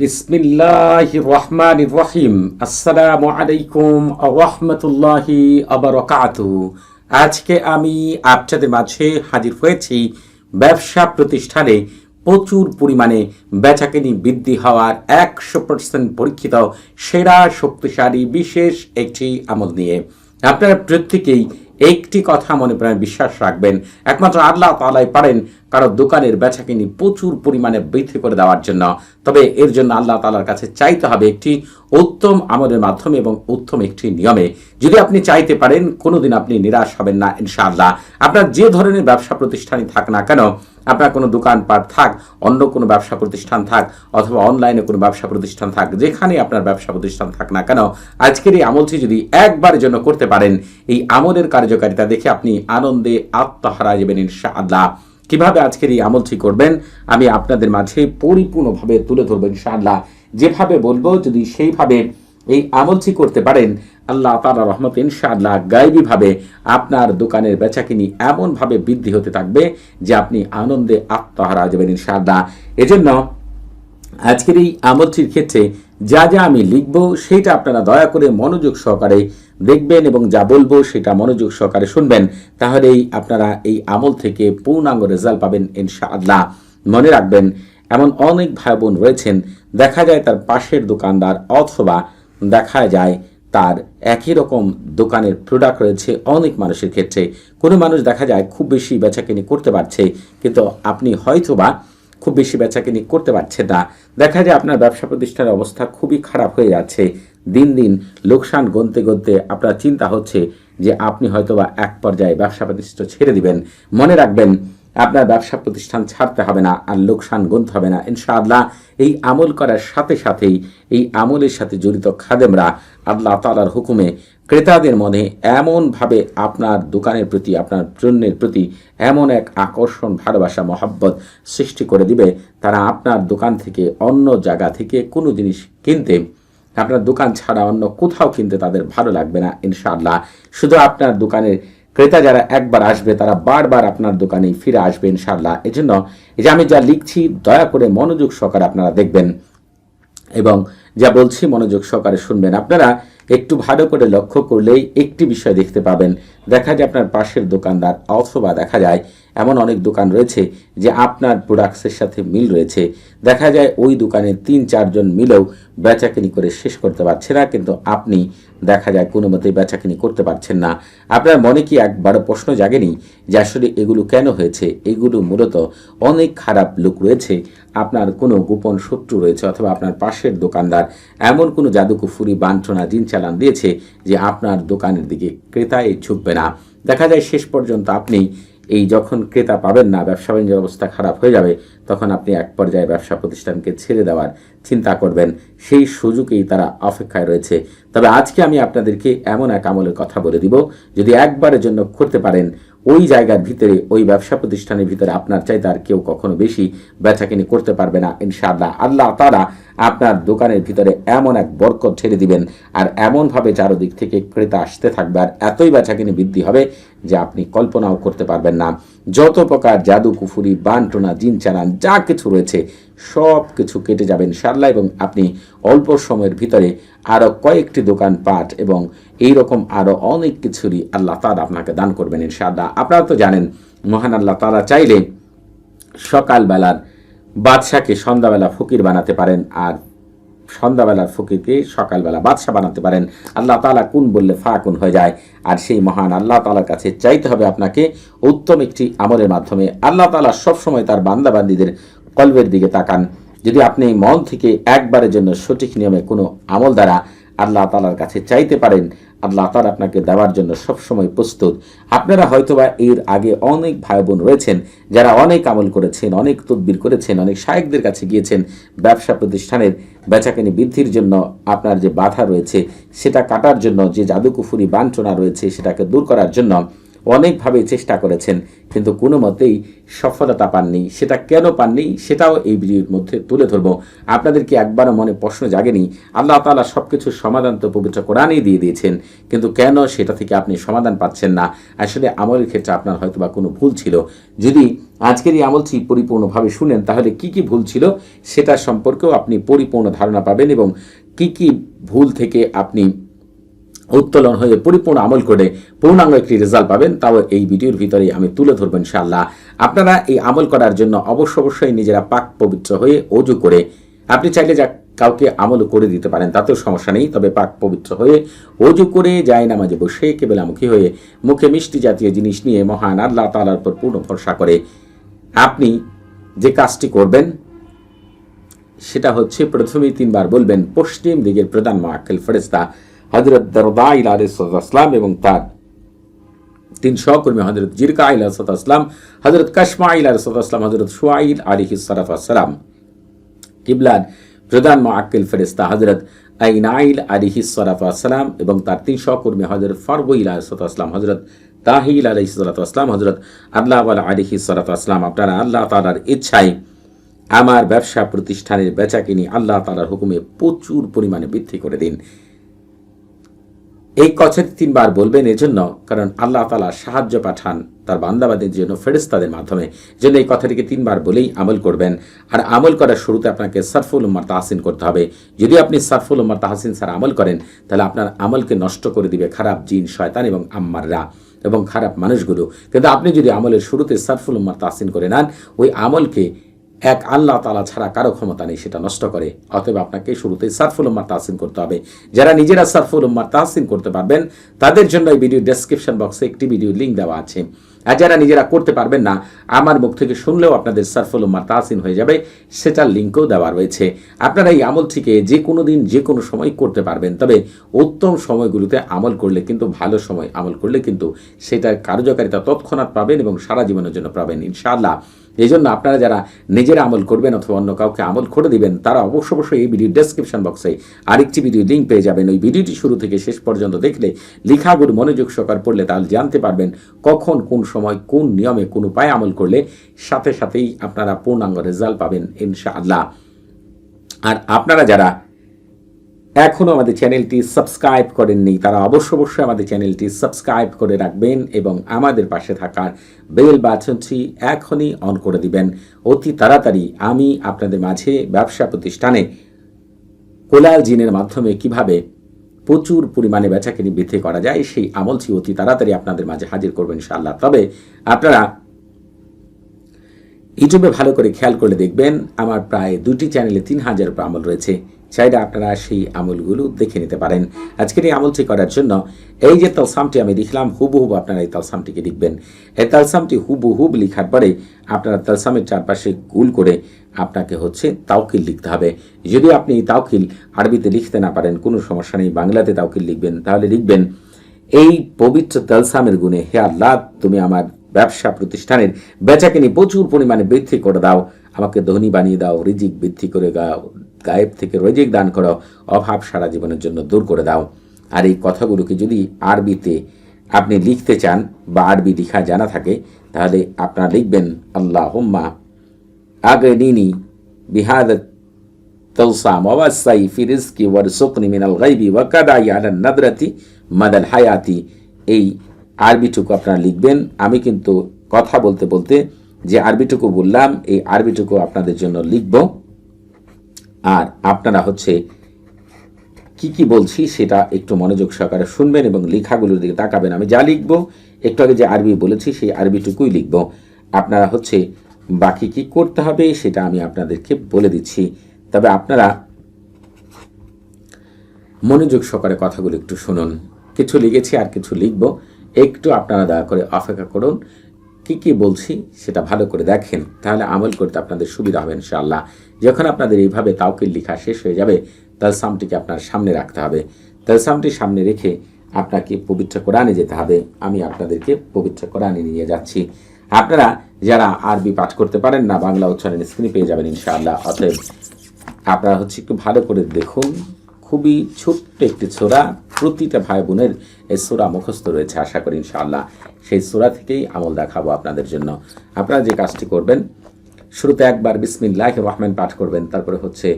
বিসমিল্লাহ রহমান রহিম। আসসালামু আলাইকুম রহমতুল্লাহি আবরকাতু আজকে আমি আপনাদের মাঝে হাজির হয়েছি ব্যবসা প্রতিষ্ঠানে প্রচুর পরিমাণে বেচাকেনি বৃদ্ধি হওয়ার একশো পার্সেন্ট পরীক্ষিত সেরা শক্তিশালী বিশেষ একটি আমল নিয়ে। আপনারা প্রত্যেকেই একটি কথা মনে প্রাণে বিশ্বাস রাখবেন। একমাত্র আল্লাহ তালাই পারেন কারও দোকানের বেচাকিনি প্রচুর পরিমাণে বৃদ্ধি করে দেওয়ার জন্য। তবে এর জন্য আল্লাহ তালার কাছে চাইতে হবে একটি উত্তম আমলের মাধ্যমে এবং উত্তম একটি নিয়মে। যদি আপনি চাইতে পারেন, কোনোদিন আপনি নিরাশ হবেন না, ইনশাআল্লাহ। আপনার যে ধরনের ব্যবসা প্রতিষ্ঠানই থাক না কেন, আপনার কোনো দোকানপাট থাক, অন্য কোনো ব্যবসা প্রতিষ্ঠান থাক, অথবা অনলাইনে কোনো ব্যবসা প্রতিষ্ঠান থাক, যেখানে আপনার ব্যবসা প্রতিষ্ঠান থাক না কেন, আজকের এই আমলটি যদি একবারের জন্য করতে পারেন, এই আমলের কার্যকারিতা দেখে আপনি আনন্দে আত্মহারা যাবেন, ইনশাআল্লাহ। কীভাবে আজকের এই আমলটি করবেন, আমি আপনাদের মাঝে পরিপূর্ণভাবে তুলে ধরবো ইনশাআল্লাহ। যেভাবে বলব, যদি সেইভাবে এই আমলটি করতে পারেন, আল্লাহ তালা রহমত ইনশাআল্লাহ গাইবীভাবে আপনার দোকানের বেচাকিনি এমনভাবে বৃদ্ধি হতে থাকবে যে আপনি আনন্দে আত্মহারা যাবেন ইনশাআল্লাহ। এজন্য আজকের এই আমলটির ক্ষেত্রে যা যা আমি লিখব, সেটা আপনারা দয়া করে মনোযোগ সহকারে দেখবেন এবং যা বলব, সেটা মনোযোগ সহকারে শুনবেন। তাহলেই আপনারা এই আমল থেকে পূর্ণাঙ্গ রেজাল্ট পাবেন, ইনশাআল্লাহ। মনে রাখবেন, এমন অনেক ভাই বোন রয়েছেন, দেখা যায় তার পাশের দোকানদার অথবা দেখা যায় তার একই রকম দোকানের প্রোডাক্ট রয়েছে অনেক মানুষের ক্ষেত্রে। কোনো মানুষ দেখা যায় খুব বেশি বেচাকেনি করতে পারছে, কিন্তু আপনি হয়তোবা খুব বেশি বেচাকেনি করতে পারছে না। দেখা যায় আপনার ব্যবসা প্রতিষ্ঠানের অবস্থা খুবই খারাপ হয়ে যাচ্ছে। দিন দিন লোকসান গনতে গনতে আপনার চিন্তা হচ্ছে যে আপনি হয়তোবা এক পর্যায়ে ব্যবসা প্রতিষ্ঠান ছেড়ে দিবেন। মনে রাখবেন, আপনার ব্যবসা প্রতিষ্ঠান ছাড়তে হবে না আর লোকসান গুনতে হবে না। ইনশাআল্লাহ এই আমল করার সাথে সাথেই, এই আমলের সাথে জড়িত খাদেমরা আল্লাহ তালার হুকুমে ক্রেতাদের মনে এমনভাবে আপনার দোকানের প্রতি, আপনার পণ্যের প্রতি এমন এক আকর্ষণ, ভালোবাসা, মহাব্বত সৃষ্টি করে দিবে। তারা আপনার দোকান থেকে অন্য জায়গা থেকে কোনো জিনিস কিনতে, আপনার দোকান ছাড়া অন্য কোথাও কিনতে তাদের ভালো লাগবে না, ইনশাআল্লাহ। শুধু আপনার দোকানের ক্রেতা যারা একবার আসবে, তারা বারবার আপনার দোকানে ফিরে আসবে, ইনশাআল্লাহ। এজন্য এই যে আমি যা লিখছি, দয়া করে মনোযোগ সহকারে আপনারা দেখবেন। এবং যা বলছি মনোযোগ সহকারে শুনবেন। আপনারা একটু ভালো করে লক্ষ্য করলেই একটি বিষয় দেখতে পাবেন। দেখা যায় আপনার পাশের দোকানদার, অথবা দেখা যায় এমন অনেক দোকান রয়েছে যে আপনার প্রোডাক্টসের সাথে মিল রয়েছে। দেখা যায় ওই দোকানে তিন, চারজন মিলেও বেচাকিনি করে শেষ করতে পারছে না, কিন্তু আপনি দেখা যায় কোনো মতেই বেচাকিনি করতে পারছেন না। আপনার মনে কি একবারও প্রশ্ন জাগেনি যে আসলে এগুলো কেন হয়েছে? এগুলো মূলত অনেক খারাপ লোক রয়েছে। আপনার কোনো গোপন শত্রু রয়েছে, অথবা আপনার পাশের দোকানদার এমন কোনো জাদুকুফুরি বাঞ্ছনা জিন চালান দিয়েছে যে আপনার দোকানের দিকে ক্রেতাই ঝুঁকবে না। দেখা যায় শেষ পর্যন্ত আপনি এই যখন ক্রেতা পাবেন না, ব্যবসা বাণিজ্যের অবস্থা খারাপ হয়ে যাবে, তখন আপনি এক পর্যায়ে ব্যবসা প্রতিষ্ঠানকে ছেড়ে দেওয়ার চিন্তা করবেন। সেই সুযোগেই তারা অপেক্ষায় রয়েছে। তবে আজকে আমি আপনাদেরকে এমন এক আমলের কথা বলে দিব, যদি একবারের জন্য করতে পারেন ওই জায়গার ভিতরে, ওই ব্যবসা প্রতিষ্ঠানের ভিতরে আপনার চাইতে আর কেউ কখনো বেশি বেচাকিনি করতে পারবে না, ইনশাআল্লাহ। আল্লাহ তারা আপনার দোকানের ভিতরে এমন এক বরকত ছেড়ে দিবেন, আর এমনভাবে চারোদিক থেকে ক্রেতা আসতে থাকবে, আর এতই বেচাকিনি বৃদ্ধি হবে যে আপনি কল্পনাও করতে পারবেন না। যত প্রকার জাদু, কুফুরি, বানটোনা, জিন চালান, যা কিছু রয়েছে, সব কিছু কেটে যাবেন ইনশাআল্লাহ এবং আপনি অল্প সময়ের ভিতরে আরও কয়েকটি দোকান পাট এবং এই রকম আরও অনেক কিছুরই আল্লাহ তালা আপনাকে দান করবেন ইনশাআল্লাহ। আপনারা তো জানেন, মহান আল্লাহ তালা চাইলে সকালবেলার বাদশাকে সন্ধ্যাবেলা ফকির বানাতে পারেন আর সন্ধ্যাবেলার ফকিরকে সকালবেলা বাদশা বানাতে পারেন। আল্লাহ তালা কোন বললে ফা কোন হয়ে যায়। আর সেই মহান আল্লাহ তালার কাছে চাইতে হবে আপনাকে উত্তম একটি আমলের মাধ্যমে। আল্লাহ তালা সবসময় তার বান্দাবান্দিদের কলবের দিকে তাকান। যদি আপনি মন থেকে একবারের জন্য সঠিক নিয়মে কোনো আমল দ্বারা আল্লাহ তালার কাছে চাইতে পারেন। আল্লাহ তালা আপনাকে দেওয়ার জন্য সবসময় প্রস্তুত। আপনারা হয়তোবা এর আগে অনেক ভাই বোন রয়েছেন, যারা অনেক আমল করেছেন, অনেক তদবির করেছেন, অনেক সাহেকদের কাছে গিয়েছেন। ব্যবসা প্রতিষ্ঠানের বেচাকেনি বৃদ্ধির জন্য আপনার যে বাধা রয়েছে, সেটা কাটার জন্য, যে জাদুকুফুরি বাঞ্ছনা রয়েছে, সেটাকে দূর করার জন্য অনেকভাবে চেষ্টা করেছেন, কিন্তু কোনো মতেই সফলতা পাননি। সেটা কেন পাননি, সেটাও এই ভিডিওর মধ্যে তুলে ধরবো। আপনাদের কি একবারও মনে প্রশ্ন জাগেনি? আল্লাহ তাআলা সব কিছুর সমাধান তো পবিত্র কোরআনেই দিয়ে দিয়েছেন, কিন্তু কেন সেটা থেকে আপনি সমাধান পাচ্ছেন না? আসলে আমলের ক্ষেত্রে আপনার হয়তো বা কোনো ভুল ছিল। যদি আজকের এই আমলটি পরিপূর্ণভাবে শুনেন, তাহলে কি কি ভুল ছিল সেটা সম্পর্কেও আপনি পরিপূর্ণ ধারণা পাবেন এবং কি কি ভুল থেকে আপনি উত্তোলন হয়ে পরিপূর্ণ আমল করে পূর্ণাঙ্গ একটি রেজাল্ট পাবেন, তাও এই ভিডিওর ভিতরে আমি তুলে ধরবো ইনশাআল্লাহ। আপনারা এই আমল করার জন্য অবশ্য অবশ্যই নিজেরা পাক পবিত্র হয়ে অজু করে, আপনি চাইলে যা কাউকে আমল করে দিতে পারেন, তাতেও সমস্যা নেই, তবে পাক পবিত্র হয়ে অজু করে যায় নামাজে বসে কেবলামুখী হয়ে মুখে মিষ্টি জাতীয় জিনিস নিয়ে মহান আল্লাহ তালার উপর পূর্ণ ভরসা করে আপনি যে কাজটি করবেন, সেটা হচ্ছে প্রথমেই তিনবার বলবেন, পশ্চিম দিকের প্রধান মাকাল ফেরেস্তা হজরত দরদা ইলা আসলাম এবং তার তিন সহকর্মী হজরত জিরকা ইলা আসলাম হজরত কাশমা ইলা আসলাম হজরত সুয়াইল আলিহি সালাম। কিবলার প্রধান মাকাল ফেরেস্তা হজরত আইনাইল আলিহি সালাম এবং তার তিন সহকর্মী হজরত ফারবু ইলা আসলাম হজরত তাহিল আলহি সালাতাম হজরত আল্লাহ আলিহি সালাতাম আপনারা আল্লাহ তালার ইচ্ছায় আমার ব্যবসা প্রতিষ্ঠানের বেচা কিনি আল্লাহ তালার হুকুমে প্রচুর পরিমাণে বৃদ্ধি করে দিন। এই কথাটি তিনবার বলবেন এজন্য, কারণ আল্লাহ তালা সাহায্য পাঠান তার বান্দাবাদের জন্য ফেরেস্তাদের মাধ্যমে। জন্য এই কথাটিকে তিনবার বলেই আমল করবেন। আর আমল করার শুরুতে আপনাকে সারফুল উম্মার তাহসিন করতে হবে। যদি আপনি সারফুল উম্মার তাহসিন স্যার আমল করেন, তাহলে আপনার আমলকে নষ্ট করে দিবে খারাপ জিন, শয়তান এবং আম্মাররা এবং খারাপ মানুষগুলো। কিন্তু আপনি যদি আমলের শুরুতে সারফুল উম্মার তাহসিন করে নেন, ওই আমলকে এক আল্লাহ তালা ছাড়া কারও ক্ষমতা নেই, সেটা নষ্ট করে। অতএব আপনাকে শুরুতে সারফুল উম্মার তাহসিন করতে হবে। যারা নিজেরা সারফুল উম্মার তাহসিন করতে পারবেন, তাদের জন্য এই ভিডিও ডেসক্রিপশন বক্সে একটি ভিডিও লিঙ্ক দেওয়া আছে। আর যারা নিজেরা করতে পারবেন না, আমার মুখ থেকে শুনলেও আপনাদের সারফুল উম্মার তাহসিন হয়ে যাবে, সেটার লিঙ্কও দেওয়া রয়েছে। আপনারা এই আমলটিকে যে কোনো দিন যে কোনো সময় করতে পারবেন, তবে উত্তম সময়গুলোতে আমল করলে কিন্তু, ভালো সময় আমল করলে কিন্তু সেটার কার্যকারিতা তৎক্ষণাৎ পাবেন এবং সারা জীবনের জন্য পাবেন, ইনশাআল্লাহ। এই জন্য আপনারা যারা নিজেরা আমল করবেন অথবা অন্য কাউকে আমল করে দিবেন, তারা অবশ্য অবশ্যই এই ভিডিও ডেসক্রিপশন বক্সে আরেকটি ভিডিও লিঙ্ক পেয়ে যাবেন। ওই ভিডিওটি শুরু থেকে শেষ পর্যন্ত দেখলে লেখাগুলো মনোযোগ সহকার পড়লে তাহলে জানতে পারবেন কখন, কোন সময়, কোন নিয়মে, কোন উপায়ে আমল করলে সাথে সাথেই আপনারা পূর্ণাঙ্গ রেজাল্ট পাবেন ইনশাআল্লাহ। আর আপনারা যারা এখনও আমাদের চ্যানেলটি সাবস্ক্রাইব করেননি, তারা অবশ্য অবশ্যই আমাদের চ্যানেলটি সাবস্ক্রাইব করে রাখবেন এবং আমাদের পাশে থাকার বেল বাটনটি এখনই অন করে দিবেন। অতি তাড়াতাড়ি আমি আপনাদের মাঝে ব্যবসা প্রতিষ্ঠানে কোলাল জিনের মাধ্যমে কীভাবে প্রচুর পরিমাণে বেচাকেনি বৃদ্ধি করা যায়, সেই আমলটি অতি তাড়াতাড়ি আপনাদের মাঝে হাজির করবেন ইনশাআল্লাহ। তবে আপনারা ইউটিউবে ভালো করে খেয়াল করলে দেখবেন, আমার প্রায় দুটি চ্যানেলে তিন হাজার আমল রয়েছে। চাইলে আপনারা সেই আমলগুলো দেখে নিতে পারেন। আজকের এই আমলটি করার জন্য এই যে তালসামটি আমি লিখলাম, হুবহুব আপনারা এই তালসামটিকে লিখবেন। এই তালসামটি হুবহুব লিখার পরে আপনারা তালসামের চারপাশে গুল করে আপনাকে হচ্ছে তাওকিল লিখতে হবে। যদি আপনি এই তাওকিল আরবিতে লিখতে না পারেন, কোনো সমস্যা নেই, বাংলাতে তাওকিল লিখবেন, তাহলে লিখবেন, এই পবিত্র তালসামের গুণে হে আল্লাহ, তুমি আমার ব্যবসা প্রতিষ্ঠানের বেচাকিনি প্রচুর পরিমাণে বৃদ্ধি করে দাও, আমাকে ধনী বানিয়ে দাও, রিজিক বৃদ্ধি করে দাও গায়েব থেকে রিজিক দান করো, অভাব সারা জীবনের জন্য দূর করে দাও। আর এই কথাগুলোকে যদি আরবিতে আপনি লিখতে চান বা আরবি লিখা জানা থাকে, তাহলে আপনারা লিখবেন আল্লাহ হোম্মা আগে নিনি বিহাদ তৌসাম ওয়াসাই ফি রিজকি ওয়ারসুকনি মিনাল গাইবি ওয়া কাদাই আলা নাদরাতি মাদাল হায়াতি। এই আরবিটুকু আপনারা লিখবেন। আমি কিন্তু কথা বলতে বলতে যে আরবিটুকু বললাম, এই আরবিটুকু আপনাদের জন্য লিখব। আর আপনারা হচ্ছে কি কি বলছি সেটা একটু মনোযোগ সহকারে শুনবেন এবং লেখাগুলোর দিকে তাকাবেন। আমি যা লিখব, একটু আগে যে আরবি বলেছি, সেই আরবিটুকুই লিখব। আপনারা হচ্ছে বাকি কি করতে হবে সেটা আমি আপনাদেরকে বলে দিচ্ছি। তবে আপনারা মনোযোগ সহকারে কথাগুলো একটু শুনুন। কিছু লিখেছি আর কিছু লিখব। একটু আপনারা দয়া করে অপেক্ষা করুন। কি কি বলছি সেটা ভালো করে দেখেন, তাহলে আমল করতে আপনাদের সুবিধা হবে ইনশাআল্লাহ। যখন আপনাদের এইভাবে তাওকিল লেখা শেষ হয়ে যাবে, তালসামটিকে আপনার সামনে রাখতে হবে। তালসামটি সামনে রেখে আপনাকে পবিত্র কোরআনে যেতে হবে। আমি আপনাদেরকে পবিত্র কোরআনে নিয়ে যাচ্ছি। আপনারা যারা আরবি পাঠ করতে পারেন না, বাংলা উচ্চারণ স্ক্রিনে পেয়ে যাবেন ইনশাআল্লাহ। অতএব আপনারা হচ্ছে একটু ভালো করে দেখুন। খুবই ছোট্ট একটি ছোরা প্রতিটা ভাই বোনের এই সোরা মুখস্থ রয়েছে আশা করি ইনশাআল্লাহ সেই সোরা থেকেই আমল দেখাবো আপনাদের জন্য আপনারা যে কাজটি করবেন শুরুতে একবার বিসমিল্লাহ রহমান পাঠ করবেন তারপরে হচ্ছে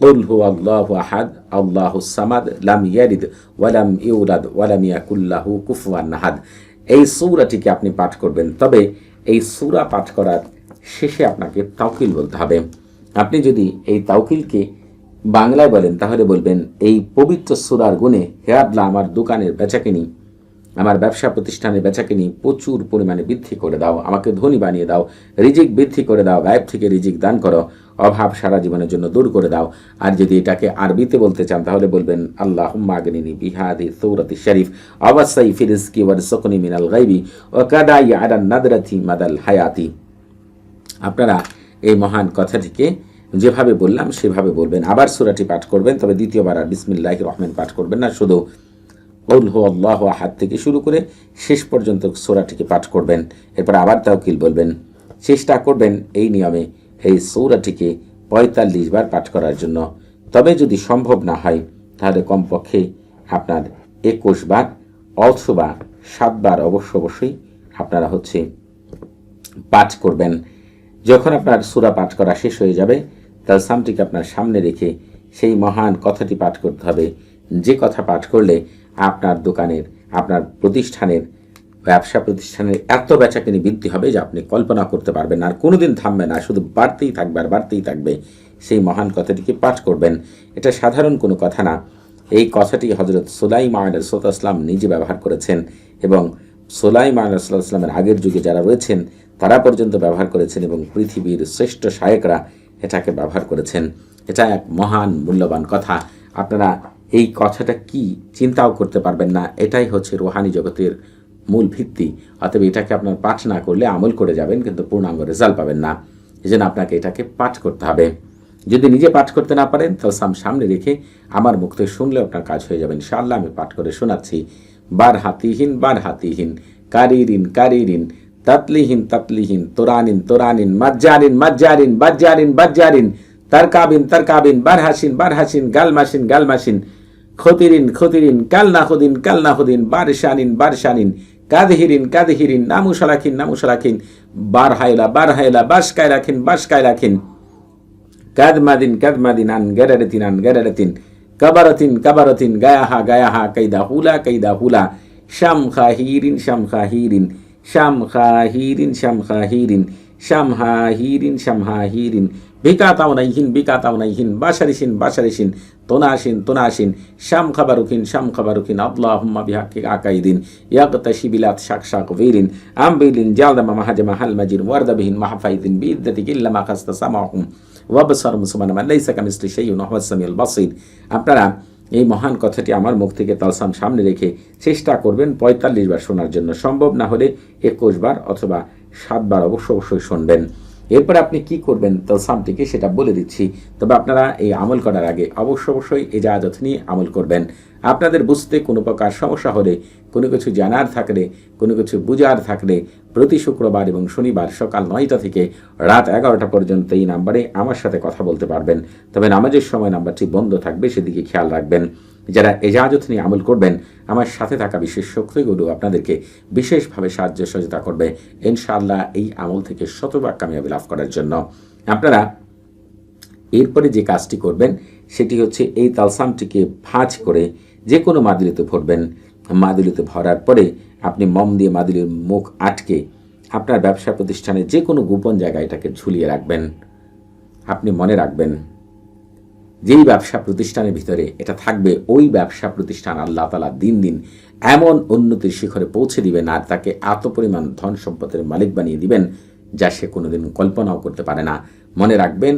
قل هو الله أحد الله الصمد لم يلد ولم يولد ولم يكن له كفوا أحد এই সূরাটিকে আপনি পাঠ করবেন তবে এই সূরা পাঠ করার শেষে আপনাকে তাওকিল বলতে হবে আপনি যদি এই তাওকিলকে বাংলায় বলেন, তাহলে বলবেন, এই পবিত্র সূরার গুণে হে আল্লাহ আমার দোকানের বেচাকিনি, আমার ব্যবসা প্রতিষ্ঠানের বেচাকিনি প্রচুর পরিমাণে বৃদ্ধি করে দাও, আমাকে ধনী বানিয়ে দাও, রিজিক বৃদ্ধি করে দাও, গায়েব থেকে রিজিক দান করো, অভাব সারা জীবনের জন্য দূর করে দাও। আর যদি এটাকে আরবিতে বলতে চান, তাহলে বলবেন আল্লাহ মাগনিনী বিহাদি সৌরতি শরীফ, অবশ্যই ফিরিজকি ওয়ার সকনি মিনাল গাইবি ও কাদাই আদান নাদরাথি মাদাল হায়াতি। আপনারা এই মহান কথাটিকে যেভাবে বললাম, সেভাবে বলবেন। আবার সুরাটি পাঠ করবেন, তবে দ্বিতীয়বার আর বিসমিল্লাহ রহমান পাঠ করবেন না, শুধু কৌল হো আল্লাহ হাত থেকে শুরু করে শেষ পর্যন্ত সোরাটিকে পাঠ করবেন। এরপর আবার তাওকিল বলবেন, চেষ্টা করবেন এই নিয়মে এই সৌরাটিকে পঁয়তাল্লিশ বার পাঠ করার জন্য। তবে যদি সম্ভব না হয়, তাহলে কমপক্ষে আপনার একুশ বার, অথবা সাতবার অবশ্য অবশ্যই আপনারা হচ্ছে পাঠ করবেন। যখন আপনার সুরা পাঠ করা শেষ হয়ে যাবে তার সামটিকে আপনার সামনে রেখে সেই মহান কথাটি পাঠ করতে হবে। যে কথা পাঠ করলে আপনার দোকানের, আপনার প্রতিষ্ঠানের, ব্যবসা প্রতিষ্ঠানের এত বেচাকিনি বৃদ্ধি হবে যে আপনি কল্পনা করতে পারবেন আর কোনোদিন থামবে না, শুধু বাড়তেই থাকবে আর বাড়তেই থাকবে। সেই মহান কথাটিকে পাঠ করবেন। এটা সাধারণ কোনো কথা না। এই কথাটি হজরত সোলাই মাহাদাম নিজে ব্যবহার করেছেন এবং সোলাই মাহাদামের আগের যুগে যারা রয়েছেন, তারা পর্যন্ত ব্যবহার করেছেন এবং পৃথিবীর শ্রেষ্ঠ শায়করা এটাকে ব্যবহার করেছেন। এটা এক মহান মূল্যবান কথা। আপনারা এই কথাটা কি চিন্তাও করতে পারবেন না। এটাই হচ্ছে রোহানি জগতের মূল ভিত্তি। অতএব এটাকে আপনার পাঠ না করলে আমল করে যাবেন, কিন্তু পূর্ণাঙ্গ রেজাল্ট পাবেন না। এই জন্য আপনাকে এটাকে পাঠ করতে হবে। যদি নিজে পাঠ করতে না পারেন, তাহলে সাম সামনে রেখে আমার মুখ শুনলে আপনার কাজ হয়ে যাবে। ইনশাআল্লাহ আমি পাঠ করে শোনাচ্ছি। বার হাতিহীন বার হাতিহীন কারিরিন কারিরিন। তাতলিহীন তাতলিহীন, তোরানিন তোরানিন মাজ্জারিন মাজ্জারিন বাজ্জারিন বাজ্জারিন তারকাবিন তারকাবিন বার হাসিন বার হাসিন গালমাসিন গালমাসিন, খতিরিন খতিরিন কালনা হদিন কালনা হদিন বারশানিন বারশানিন, কাদহিরিন কাদহিরিন, নামুশালাখিন নামুশালাখিন বার হাইলা বার হাইলা বাসকায় রাখিন বাসকায় রাখিন কাদমাদিন কাদমাদিন আন গেরারেতিন আন গেরারেতিন কাবারতিন কাবারতিন, গায়াহা গায়াহা, কাইদা হুলা কাইদা হুলা শাম খাহিরিন শাম খাহিরিন শাম খাহিরিন শাম খাহিরিন শাম হাহিরিন শাম হাহিরিন বিকাতাউনাইহিন বিকাতাউনাইহিন বাসারিসিন বাসারিসিন তোনাসিন তোনাসিন শাম খাবারুখিন শাম খাবারুখিন আল্লাহুম্মা বিহাক্কি আকাইদিন ইয়াকতাশি বিলাত শাক শাক বীরিন আমবিলিন, জালদামা মাহাজামা হালমাজির ওয়ারদাবিহিন মাহফাইদিন বিদ্দাতি কিল্লা মাকাস্তা সামাহুম ওয়াবসার মুসলমান লাইসা কামিসলি শাইউন হুয়াস সামিউল বাসীর। আপনারা এই মহান কথাটি আমার মুখ থেকে তালসাম সামনে রেখে চেষ্টা করবেন পঁয়তাল্লিশ বার শোনার জন্য। সম্ভব না হলে একুশ বার অথবা সাতবার অবশ্য অবশ্যই শুনবেন। এরপর আপনি কি করবেন? তালসামটিকে সেটা বলে দিচ্ছি। তবে আপনারা এই আমল করার আগে অবশ্য অবশ্যই এজাজত নিয়ে আমল করবেন। আপনাদের বুঝতে কোনো প্রকার সমস্যা হলে, কোনো কিছু জানার থাকলে, কোনো কিছু বুঝার থাকলে, প্রতি শুক্রবার এবং শনিবার সকাল নয়টা থেকে রাত এগারোটা পর্যন্ত এই নাম্বারে আমার সাথে কথা বলতে পারবেন। তবে নামাজের সময় নাম্বারটি বন্ধ থাকবে, সেদিকে খেয়াল রাখবেন। যারা এজাজত নিয়ে আমল করবেন, আমার সাথে থাকা বিশেষ শক্তিগুলো আপনাদেরকে বিশেষভাবে সাহায্য সহযোগিতা করবে। ইনশাআল্লাহ এই আমল থেকে শতভাগ কামিয়াবি লাভ করার জন্য। আপনারা এরপরে যে কাজটি করবেন, সেটি হচ্ছে এই তালসামটিকে ভাঁজ করে যে কোনো মাদুলিতে ভরবেন। মাদুলিতে ভরার পরে আপনি মম দিয়ে মাদুলির মুখ আটকে আপনার ব্যবসা প্রতিষ্ঠানে যে কোনো গোপন জায়গায় এটাকে ঝুলিয়ে রাখবেন। আপনি মনে রাখবেন যেই ব্যবসা প্রতিষ্ঠানের ভিতরে এটা থাকবে, ওই ব্যবসা প্রতিষ্ঠান আল্লাহ তালা দিন দিন এমন উন্নতির শিখরে পৌঁছে দিবেন আর তাকে এত পরিমাণ ধন সম্পদের মালিক বানিয়ে দিবেন যা সে কোনোদিন কল্পনাও করতে পারে না। মনে রাখবেন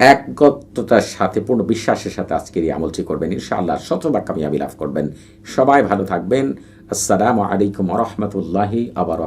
একগততার সাথে, পূর্ণ বিশ্বাসের সাথে আজকের এই আমলটি করবেন। ইনশাআল্লাহ শতভাগ কামিয়াবি লাভ করবেন। সবাই ভালো থাকবেন। আসসালামু আলাইকুম রহমতুল্লাহি আবার